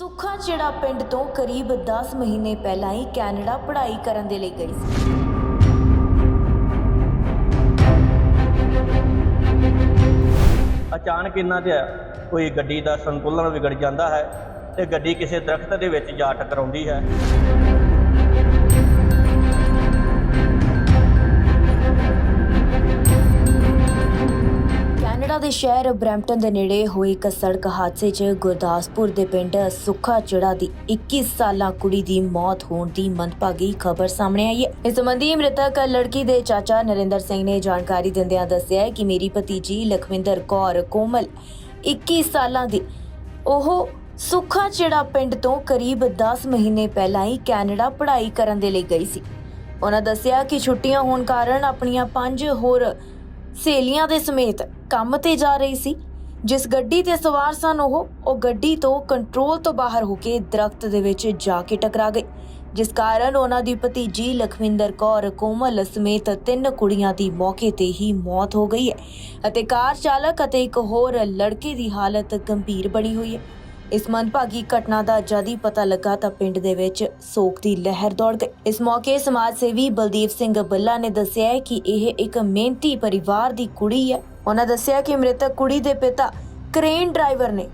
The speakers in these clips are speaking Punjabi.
ਸੁੱਖਾ ਜਿਹੜਾ ਪਿੰਡ ਤੋਂ ਕਰੀਬ 10 ਮਹੀਨੇ ਪਹਿਲਾਂ ਹੀ ਕੈਨੇਡਾ ਪੜ੍ਹਾਈ ਕਰਨ ਦੇ ਲਈ ਗਈ ਸੀ। ਅਚਾਨਕ ਇਹਨਾਂ ਦੇ ਕੋਈ ਗੱਡੀ ਦਾ ਸੰਤੁਲਨ ਵਿਗੜ ਜਾਂਦਾ ਹੈ ਤੇ ਗੱਡੀ ਕਿਸੇ ਦਰਖਤ ਦੇ ਵਿੱਚ ਜਾ ਟਕਰਾਉਂਦੀ ਹੈ। ਕੈਨੇਡਾ ਦੇ ਸ਼ਹਿਰ ਬਰੈਂਪਟਨ ਦੇ ਨੇੜੇ ਹੋਏ ਇੱਕ ਸੜਕ ਹਾਦਸੇ 'ਚ ਗੁਰਦਾਸਪੁਰ ਦੇ ਪਿੰਡ ਸੁੱਖਾ ਚੜਾ ਦੀ 21 ਸਾਲਾਂ ਕੁੜੀ ਦੀ ਮੌਤ ਹੋਣ ਦੀ ਮੰਦਭਾਗੀ ਖਬਰ ਸਾਹਮਣੇ ਆਈ ਹੈ। ਇਸ ਸੰਬੰਧੀ ਮ੍ਰਿਤਕ ਲੜਕੀ ਦੇ ਚਾਚਾ ਨਰਿੰਦਰ ਸਿੰਘ ਨੇ ਜਾਣਕਾਰੀ ਦਿੰਦਿਆਂ ਦੱਸਿਆ ਕਿ ਮੇਰੀ ਭਤੀਜੀ ਲਖਵਿੰਦਰ ਕੌਰ ਕੋਮਲ 21 ਸਾਲਾਂ ਦੀ, ਉਹ ਸੁੱਖਾ ਚੜਾ ਪਿੰਡ ਤੋਂ ਕਰੀਬ 10 ਮਹੀਨੇ ਪਹਿਲਾਂ ਹੀ ਕੈਨੇਡਾ ਪੜ੍ਹਾਈ ਕਰਨ ਦੇ ਲਈ ਗਈ ਸੀ। ਉਹਨਾਂ ਦੱਸਿਆ ਕਿ ਛੁੱਟੀਆਂ ਹੋਣ ਕਾਰਨ ਆਪਣੀਆਂ ਪੰਜ ਹੋਰ ਸਹੇਲੀਆਂ ਦੇ ਸਮੇਤ ਕੰਮ ਤੇ ਜਾ ਰਹੀ ਸੀ। ਜਿਸ ਗੱਡੀ ਤੇ ਸਵਾਰ ਸਨ ਉਹ ਉਹ ਗੱਡੀ ਤੋਂ ਕੰਟਰੋਲ ਤੋਂ ਬਾਹਰ ਹੋ ਕੇ ਦਰਖਤ ਦੇ ਵਿੱਚ ਜਾ ਕੇ ਟਕਰਾ ਗਈ, ਜਿਸ ਕਾਰਨ ਉਹਨਾਂ ਦੀ ਭਤੀਜੀ ਲਖਵਿੰਦਰ ਕੌਰ, ਕੋਮਲ ਸਮੇਤ ਤਿੰਨ ਕੁੜੀਆਂ ਦੀ ਮੌਕੇ ਤੇ ਹੀ ਮੌਤ ਹੋ ਗਈ ਹੈ ਅਤੇ ਕਾਰ ਚਾਲਕ ਅਤੇ ਇੱਕ ਹੋਰ ਲੜਕੇ ਦੀ ਹਾਲਤ ਗੰਭੀਰ ਬਣੀ ਹੋਈ ਹੈ। ਇਸ ਮੰਦਭਾਗੀ ਘਟਨਾ ਦਾ ਜਦ ਹੀ ਪਤਾ ਲੱਗਾ ਤਾਂ ਪਿੰਡ ਦੇ ਵਿੱਚ ਸੋਗ ਦੀ ਲਹਿਰ ਦੌੜ ਗਈ। ਇਸ ਮੌਕੇ ਸਮਾਜ ਸੇਵੀ ਬਲਦੀਪ ਸਿੰਘ ਬੱਲਾ ਨੇ ਦੱਸਿਆ ਹੈ ਕਿ ਇਹ ਇੱਕ ਮਿਹਨਤੀ ਪਰਿਵਾਰ ਦੀ ਕੁੜੀ ਹੈ। ਉਹਨਾਂ ਦੱਸਿਆ ਕਿ ਮ੍ਰਿਤਕ ਕੁੜੀ ਦੇ ਪਿਤਾ ਕ੍ਰੇਨ ਡਰਾਈਵਰ ਨੇ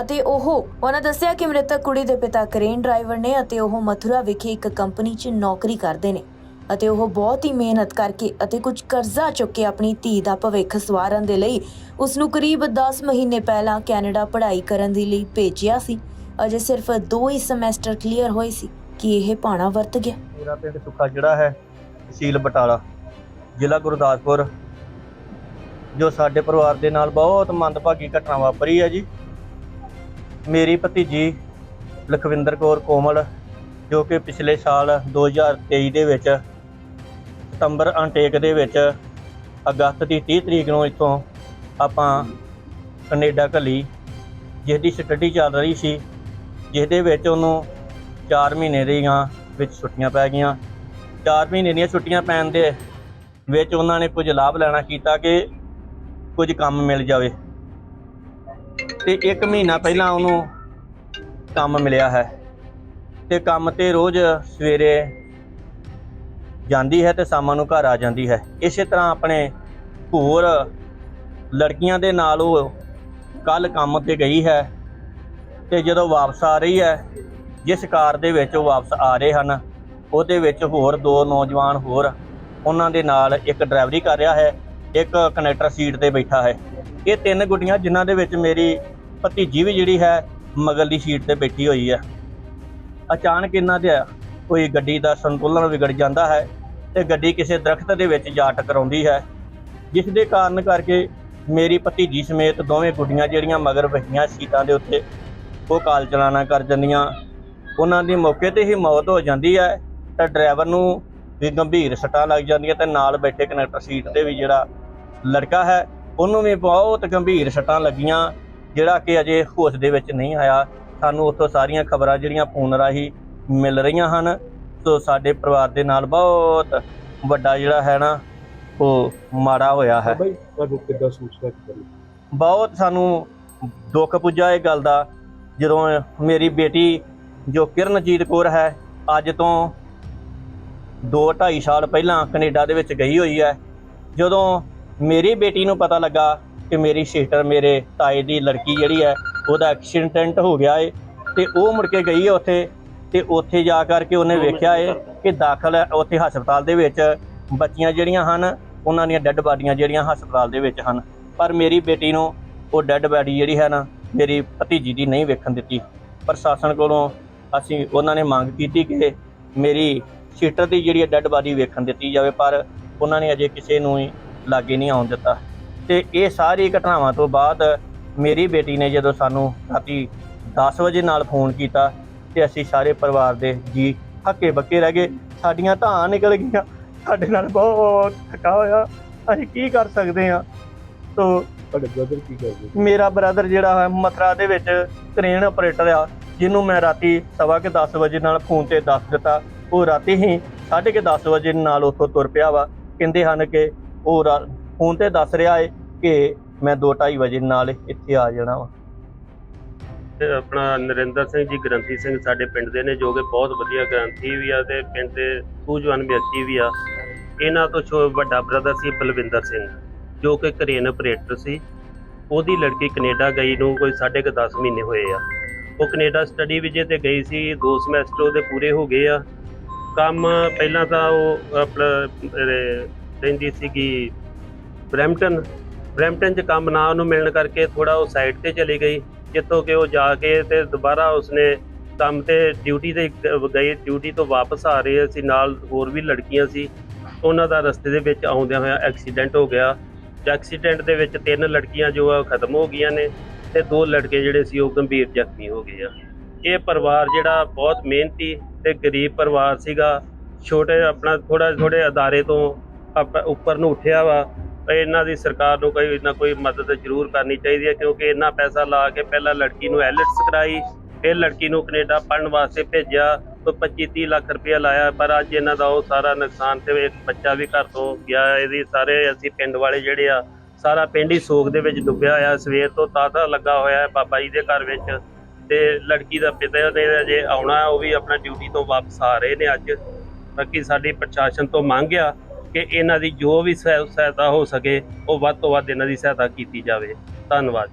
ਅਤੇ ਉਹ ਉਹਨਾਂ ਦੱਸਿਆ ਕਿ ਮ੍ਰਿਤਕ ਕੁੜੀ ਦੇ ਪਿਤਾ ਕ੍ਰੇਨ ਡਰਾਈਵਰ ਨੇ ਅਤੇ ਉਹ ਮਥੁਰਾ ਵਿਖੇ ਇੱਕ ਕੰਪਨੀ 'ਚ ਨੌਕਰੀ ਕਰਦੇ ਨੇ। ਅਤੇ ਉਹ ਬਹੁਤ ਹੀ ਮਿਹਨਤ ਕਰਕੇ ਅਤੇ ਕੁਝ ਕਰਜ਼ਾ ਚੁੱਕ ਕੇ ਆਪਣੀ ਧੀ ਦਾ ਭਵਿੱਖ ਸਵਾਰਨ ਦੇ ਲਈ ਉਸ ਨੂੰ ਕਰੀਬ 10 ਮਹੀਨੇ ਪਹਿਲਾਂ ਕੈਨੇਡਾ ਪੜ੍ਹਾਈ ਕਰਨ ਦੇ ਲਈ ਭੇਜਿਆ ਸੀ। ਅਜੇ ਸਿਰਫ 2 ਹੀ ਸਮੈਸਟਰ ਕਲੀਅਰ ਹੋਏ ਸੀ ਕਿ ਇਹ ਪਾਣਾ ਵਰਤ ਗਿਆ। ਮੇਰਾ ਪਿੰਡ ਸੁੱਖਾ ਜਿਹੜਾ ਹੈ? ਤਹਿਸੀਲ ਬਟਾਲਾ, ਜ਼ਿਲ੍ਹਾ ਗੁਰਦਾਸਪੁਰ, ਜੋ ਸਾਡੇ ਪਰਿਵਾਰ ਦੇ ਨਾਲ ਬਹੁਤ ਮੰਦਭਾਗੀ ਘਟਨਾ ਵਾਪਰੀ ਹੈ ਜੀ। ਮੇਰੀ ਭਤੀਜੀ ਲਖਵਿੰਦਰ ਕੌਰ ਕੋਮਲ, ਜੋ ਕਿ ਪਿਛਲੇ ਸਾਲ 2023 ਦੇ ਵਿੱਚ ਸਤੰਬਰ ਅਨਟੇਕ ਦੇ ਵਿੱਚ ਅਗਸਤ ਦੀ 30 ਤਰੀਕ ਨੂੰ ਇੱਥੋਂ ਆਪਾਂ ਕੈਨੇਡਾ ਘੱਲੀ ਜਿਸ ਦੀ ਸਟੱਡੀ ਚੱਲ ਰਹੀ ਸੀ ਜਿਸ ਦੇ ਵਿੱਚ ਉਹਨੂੰ 4 ਮਹੀਨੇ ਦੀਆਂ ਵਿੱਚ ਛੁੱਟੀਆਂ ਪੈ ਗਈਆਂ। 4 ਮਹੀਨੇ ਦੀਆਂ ਛੁੱਟੀਆਂ ਪੈਣ ਦੇ ਵਿੱਚ ਉਹਨਾਂ ਨੇ ਕੁਝ ਲਾਭ ਲੈਣਾ ਕੀਤਾ ਕਿ ਕੁਝ ਕੰਮ ਮਿਲ ਜਾਵੇ। ਤੇ 1 ਮਹੀਨਾ ਪਹਿਲਾਂ ਉਹਨੂੰ ਕੰਮ ਮਿਲਿਆ ਹੈ। ਤੇ ਕੰਮ ਤੇ ਰੋਜ਼ ਸਵੇਰੇ ਜਾਂਦੀ ਹੈ ਤੇ ਸ਼ਾਮਾਂ ਨੂੰ ਘਰ ਆ ਜਾਂਦੀ ਹੈ। ਇਸੇ ਤਰ੍ਹਾਂ ਆਪਣੇ ਹੋਰ ਲੜਕੀਆਂ ਦੇ ਨਾਲ ਉਹ ਕੱਲ ਕੰਮ ਤੇ ਗਈ ਹੈ ਤੇ ਜਦੋਂ ਵਾਪਸ ਆ ਰਹੀ ਹੈ, ਜਿਸ ਕਾਰ ਦੇ ਵਿੱਚ ਉਹ ਵਾਪਸ ਆ ਰਹੇ ਹਨ, ਉਹਦੇ ਵਿੱਚ ਹੋਰ ਦੋ ਨੌਜਵਾਨ ਹੋਰ ਉਹਨਾਂ ਦੇ ਨਾਲ ਇੱਕ ਡਰਾਈਵਰੀ ਕਰ ਰਿਹਾ ਹੈ, ਇੱਕ ਕਨੈਕਟਰ ਸੀਟ ਤੇ ਬੈਠਾ ਹੈ। ਇਹ ਤਿੰਨ ਗੁੱਡੀਆਂ ਜਿਨ੍ਹਾਂ ਦੇ ਵਿੱਚ ਮੇਰੀ ਭਤੀਜੀ ਵੀ ਜਿਹੜੀ ਹੈ ਮਗਰਲੀ ਸੀਟ ਤੇ ਬੈਠੀ ਹੋਈ ਹੈ। ਅਚਾਨਕ ਇਹਨਾਂ ਦੇ ਕੋਈ ਗੱਡੀ ਦਾ ਸੰਤੁਲਨ ਵਿਗੜ ਜਾਂਦਾ ਹੈ ਤੇ ਗੱਡੀ ਕਿਸੇ ਦਰਖਤ ਦੇ ਵਿੱਚ ਜਾ ਟਕਰਾਉਂਦੀ ਹੈ, ਜਿਸ ਦੇ ਕਾਰਨ ਕਰਕੇ ਮੇਰੀ ਭਤੀਜੀ ਸਮੇਤ ਦੋਵੇਂ ਗੁੱਡੀਆਂ ਜਿਹੜੀਆਂ ਮਗਰ ਬੈਠੀਆਂ ਸੀਟਾਂ ਦੇ ਉੱਤੇ ਉਹ ਕਾਲ ਚਲਾਣਾ ਕਰ ਜਾਂਦੀਆਂ। ਉਹਨਾਂ ਦੀ ਮੌਕੇ ਤੇ ਹੀ ਮੌਤ ਹੋ ਜਾਂਦੀ ਹੈ ਤਾਂ ਡਰਾਈਵਰ ਨੂੰ ਵੀ ਗੰਭੀਰ ਸੱਟਾਂ ਲੱਗ ਜਾਂਦੀਆਂ ਤੇ ਨਾਲ ਬੈਠੇ ਕਨੈਕਟਰ ਸੀਟ ਤੇ ਵੀ ਜਿਹੜਾ ਲੜਕਾ ਹੈ, ਉਹਨੂੰ ਵੀ ਬਹੁਤ ਗੰਭੀਰ ਸੱਟਾਂ ਲੱਗੀਆਂ, ਜਿਹੜਾ ਕਿ ਅਜੇ ਹੋਸ਼ ਦੇ ਵਿੱਚ ਨਹੀਂ ਆਇਆ। ਸਾਨੂੰ ਉੱਥੋਂ ਸਾਰੀਆਂ ਖਬਰਾਂ ਜਿਹੜੀਆਂ ਫੋਨ ਰਾਹੀਂ ਮਿਲ ਰਹੀਆਂ ਹਨ। ਸੋ ਸਾਡੇ ਪਰਿਵਾਰ ਦੇ ਨਾਲ ਬਹੁਤ ਵੱਡਾ ਜਿਹੜਾ ਹੈ ਨਾ ਉਹ ਮਾੜਾ ਹੋਇਆ ਹੈ। ਬਾਈ ਤੁਹਾਨੂੰ ਕਿੱਦਾਂ ਸੂਚਨਾ ਕੀਤੀ ਬਹੁਤ ਸਾਨੂੰ ਦੁੱਖ ਪੁੱਜਾ ਇਹ ਗੱਲ ਦਾ। ਜਦੋਂ ਮੇਰੀ ਬੇਟੀ ਜੋ ਕਿਰਨਜੀਤ ਕੌਰ ਹੈ ਅੱਜ ਤੋਂ 2.5 ਸਾਲ ਪਹਿਲਾਂ ਕੈਨੇਡਾ ਦੇ ਵਿੱਚ ਗਈ ਹੋਈ ਹੈ। ਜਦੋਂ ਮੇਰੀ ਬੇਟੀ ਨੂੰ ਪਤਾ ਲੱਗਾ ਕਿ ਮੇਰੀ ਸਿਸਟਰ ਮੇਰੇ ਤਾਏ ਦੀ ਲੜਕੀ ਜਿਹੜੀ ਹੈ ਉਹਦਾ ਐਕਸੀਡੈਂਟ ਹੋ ਗਿਆ ਏ ਤੇ ਉਹ ਮੁੜ ਕੇ ਗਈ ਹੈ ਉੱਥੇ। ਤੇ ਉੱਥੇ ਜਾ ਕਰਕੇ ਉਹਨੇ ਵੇਖਿਆ ਏ ਕਿ ਦਾਖਲ ਹੈ ਉੱਥੇ ਹਸਪਤਾਲ ਦੇ ਵਿੱਚ। ਬੱਚੀਆਂ ਜਿਹੜੀਆਂ ਹਨ ਉਹਨਾਂ ਦੀਆਂ ਡੈੱਡ ਬਾਡੀਆਂ ਜਿਹੜੀਆਂ ਹਸਪਤਾਲ ਦੇ ਵਿੱਚ ਹਨ। ਪਰ ਮੇਰੀ ਬੇਟੀ ਨੂੰ ਉਹ ਡੈੱਡ ਬਾਡੀ ਜਿਹੜੀ ਹੈ ਨਾ ਮੇਰੀ ਭਤੀਜੀ ਦੀ ਨਹੀਂ ਵੇਖਣ ਦਿੱਤੀ। ਪ੍ਰਸ਼ਾਸਨ ਕੋਲੋਂ ਅਸੀਂ ਉਹਨਾਂ ਨੇ ਮੰਗ ਕੀਤੀ ਕਿ ਮੇਰੀ ਸਿਸਟਰ ਦੀ ਜਿਹੜੀ ਡੈੱਡ ਬਾਡੀ ਵੇਖਣ ਦਿੱਤੀ ਜਾਵੇ ਪਰ ਉਹਨਾਂ ਨੇ ਅਜੇ ਕਿਸੇ ਨੂੰ ਹੀ ਲਾਗੇ ਨਹੀਂ ਆਉਣ ਦਿੱਤਾ। ਤੇ ਇਹ ਸਾਰੀ ਘਟਨਾਵਾਂ ਤੋਂ ਬਾਅਦ ਮੇਰੀ ਬੇਟੀ ਨੇ ਜਦੋਂ ਸਾਨੂੰ ਰਾਤੀ 10 ਵਜੇ ਨਾਲ ਫੋਨ ਕੀਤਾ ਤੇ ਅਸੀਂ ਸਾਰੇ ਪਰਿਵਾਰ ਦੇ ਜੀ ਹੱਕੇ ਬੱਕੇ ਰਹਿ ਗਏ। ਸਾਡੀਆਂ ਧਾਂ ਨਿਕਲ ਗਈਆਂ। ਸਾਡੇ ਨਾਲ ਬਹੁਤ ਥਕਾ ਹੋਇਆ। ਅਸੀਂ ਕੀ ਕਰ ਸਕਦੇ ਹਾਂ? ਤੋ ਤੁਹਾਡੇ ਬ੍ਰਦਰ ਕੀ ਕਰਦੇ ਮੇਰਾ ਬ੍ਰਦਰ ਜਿਹੜਾ ਹੈ ਮਥਰਾ ਦੇ ਵਿੱਚ ਕ੍ਰੇਨ ਆਪਰੇਟਰ ਆ ਜਿਹਨੂੰ ਮੈਂ ਰਾਤੀ ਸਵਾ ਕੇ 10 ਵਜੇ ਨਾਲ ਫੋਨ ਤੇ ਦੱਸ ਦਿੱਤਾ। ਉਹ ਰਾਤੀ ਹੀ ਸਾਢੇ ਕੇ 10 ਵਜੇ ਨਾਲ ਉੱਥੋਂ ਤੁਰ ਪਿਆ ਵਾ। ਕਹਿੰਦੇ ਹਨ ਕਿ ਉਹ ਫੋਨ ਤੇ ਦੱਸ ਰਿਹਾ ਏ ਕਿ ਮੈਂ 2:30 ਵਜੇ ਨਾਲ ਇੱਥੇ ਆ ਜਾਣਾ ਵਾ। ਆਪਣਾ ਨਰਿੰਦਰ ਸਿੰਘ ਜੀ ਗ੍ਰੰਥੀ ਸਿੰਘ ਸਾਡੇ ਪਿੰਡ ਦੇ ਨੇ ਜੋ ਕਿ ਬਹੁਤ ਵਧੀਆ ਗ੍ਰੰਥੀ ਵੀ ਆ ਤੇ ਪਿੰਡ ਦੇ ਸੂਝਵਾਨ ਵਿਅਕਤੀ ਵੀ ਆ। ਇਹਨਾਂ ਤੋਂ ਛੋ ਵੱਡਾ ਬ੍ਰਦਰ ਸੀ ਬਲਵਿੰਦਰ ਸਿੰਘ ਜੋ ਕਿ ਕਰੇਨ ਆਪਰੇਟਰ ਸੀ। ਉਹਦੀ ਲੜਕੀ ਕੈਨੇਡਾ ਗਈ ਨੂੰ ਕੋਈ ਸਾਢੇ ਕੁ 10 ਮਹੀਨੇ ਹੋਏ ਆ। ਉਹ ਕੈਨੇਡਾ ਸਟੱਡੀ ਵਿਜੇ ਤੇ ਗਈ ਸੀ ਦੋ ਸਮੈਸਟਰ ਉਹਦੇ ਪੂਰੇ ਹੋ ਗਏ ਆ। ਕੰਮ ਪਹਿਲਾਂ ਤਾਂ ਉਹ ਆਪਣਾ ਅਹ, ਰਹਿੰਦੀ ਸੀਗੀ ਬਰੈਂਪਟਨ। ਬਰੈਂਪਟਨ 'ਚ ਕੰਮ ਨਾ ਉਹਨੂੰ ਮਿਲਣ ਕਰਕੇ ਥੋੜਾ ਉਹ ਸਾਈਡ ਤੇ ਚਲੀ ਗਈ। ਜਿੱਥੋਂ ਕਿ ਉਹ ਜਾ ਕੇ ਤੇ ਦੁਬਾਰਾ ਉਸਨੇ ਕੰਮ ਤੇ ਡਿਊਟੀ ਤੇ ਗ- ਗਈ ਡਿਊਟੀ ਤੋਂ ਵਾਪਸ ਆ ਰਹੇ ਸੀ, ਨਾਲ ਹੋਰ ਵੀ ਲੜਕੀਆਂ ਸੀ। ਉਹਨਾਂ ਦਾ ਰਸਤੇ ਦੇ ਵਿੱਚ ਆਉਂਦਿਆਂ ਹੋਇਆ ਐਕਸੀਡੈਂਟ ਹੋ ਗਿਆ। ਐਕਸੀਡੈਂਟ ਦੇ ਵਿੱਚ ਤਿੰਨ ਲੜਕੀਆਂ ਜੋ ਆ ਉਹ ਖਤਮ ਹੋ ਗਈਆਂ ਨੇ ਤੇ ਦੋ ਲੜਕੇ ਜਿਹੜੇ ਸੀ ਉਹ ਗੰਭੀਰ ਜ਼ਖਮੀ ਹੋ ਗਏ ਆ। ਇਹ ਪਰਿਵਾਰ ਜਿਹੜਾ ਬਹੁਤ ਮਿਹਨਤੀ ਤੇ ਗਰੀਬ ਪਰਿਵਾਰ ਸੀਗਾ। ਛੋਟੇ ਆਪਣਾ ਥੋੜਾ ਥੋੜੇ ਅਦਾਰੇ ਤੋਂ ਆਪ- ਉੱਪਰ ਨੂੰ ਉੱਠਿਆ ਵਾ। ਤੇ ਇਹਨਾਂ ਦੀ ਸਰਕਾਰ ਨੂੰ ਕੋਈ ਨਾ ਕੋਈ ਮਦਦ ਜ਼ਰੂਰ ਕਰਨੀ ਚਾਹੀਦੀ ਹੈ, ਕਿਉਂਕਿ ਇੰਨਾ ਪੈਸਾ ਲਾ ਕੇ ਪਹਿਲਾਂ ਲੜਕੀ ਨੂੰ ਐਲਿਟਸ ਕਰਾਈ, ਫਿਰ ਲੜਕੀ ਨੂੰ ਕੈਨੇਡਾ ਪੜਨ ਵਾਸਤੇ ਭੇਜਿਆ ਤੋਂ 25 30 ਲੱਖ ਰੁਪਇਆ ਲਾਇਆ, ਪਰ ਅੱਜ ਇਹਨਾਂ ਦਾ ਉਹ ਸਾਰਾ ਨੁਕਸਾਨ ਤੇ ਇੱਕ ਬੱਚਾ ਵੀ ਘਰ ਤੋਂ ਗਿਆ, ਇਹਦੀ ਸਾਰੇ ਅਸੀਂ ਪਿੰਡ ਵਾਲੇ ਜਿਹੜੇ ਆ, ਸਾਰਾ ਪਿੰਡ ਹੀ ਸੋਗ ਦੇ ਵਿੱਚ ਡੁੱਬਿਆ ਹੋਇਆ, ਸਵੇਰ ਤੋਂ ਤਾਤਾ ਲੱਗਾ ਹੋਇਆ ਹੈ ਬਾਬਾ ਜੀ ਦੇ ਘਰ ਵਿੱਚ, ਤੇ ਲੜਕੀ ਦਾ ਪਿਤਾ ਨੇ ਜੇ ਆਉਣਾ, ਉਹ ਵੀ ਆਪਣਾ ਡਿਊਟੀ ਤੋਂ ਵਾਪਸ ਆ ਰਹੇ ਨੇ ਅੱਜ, ਬਾਕੀ ਸਾਡੀ ਪ੍ਰਸ਼ਾਸਨ ਤੋਂ ਮੰਗ ਆ ਕਿ ਇਹਨਾਂ ਦੀ ਜੋ ਵੀ ਸਹਾਇ- ਸਹਾਇਤਾ ਹੋ ਸਕੇ, ਉਹ ਵੱਧ ਤੋਂ ਵੱਧ ਇਹਨਾਂ ਦੀ ਸਹਾਇਤਾ ਕੀਤੀ ਜਾਵੇ। ਧੰਨਵਾਦ।